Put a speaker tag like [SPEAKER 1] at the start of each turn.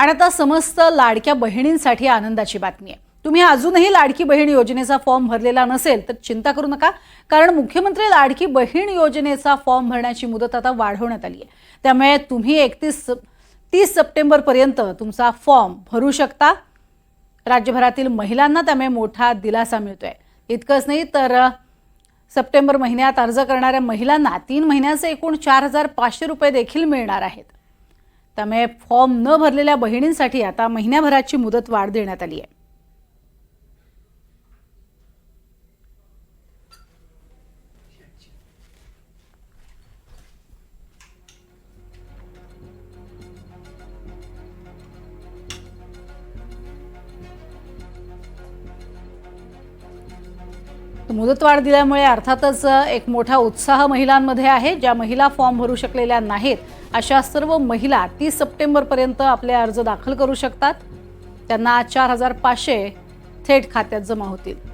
[SPEAKER 1] आणि आता समस्त लाडक्या बहिणींसाठी आनंदाची बातमी आहे. तुम्ही अजूनही लाडकी बहीण योजनेचा फॉर्म भरलेला नसेल तर चिंता करू नका कारण मुख्यमंत्री लाडकी बहीण योजनेचा फॉर्म भरण्याची मुदत आता वाढवण्यात आली आहे. त्यामुळे तुम्ही एकतीस तीस सप्टेंबरपर्यंत तुमचा फॉर्म भरू शकता. राज्यभरातील महिलांना त्यामुळे मोठा दिलासा मिळतोय. इतकंच नाही तर सप्टेंबर महिन्यात अर्ज करणाऱ्या महिलांना तीन महिन्याचे एकूण चार हजार पाचशे रुपये देखील मिळणार आहेत. त्यामुळे फॉर्म न भरलेल्या बहिणींसाठी आता महिन्याभराची मुदत वाढ देण्यात आली आहे. मुदतवाढ दिल्यामुळे अर्थातच एक मोठा उत्साह महिलांमध्ये आहे. ज्या महिला फॉर्म भरू शकलेल्या नाहीत अशा सर्व महिला तीस सप्टेंबरपर्यंत आपले अर्ज दाखल करू शकतात. त्यांना चार हजार पाचशे थेट खात्यात जमा होतील.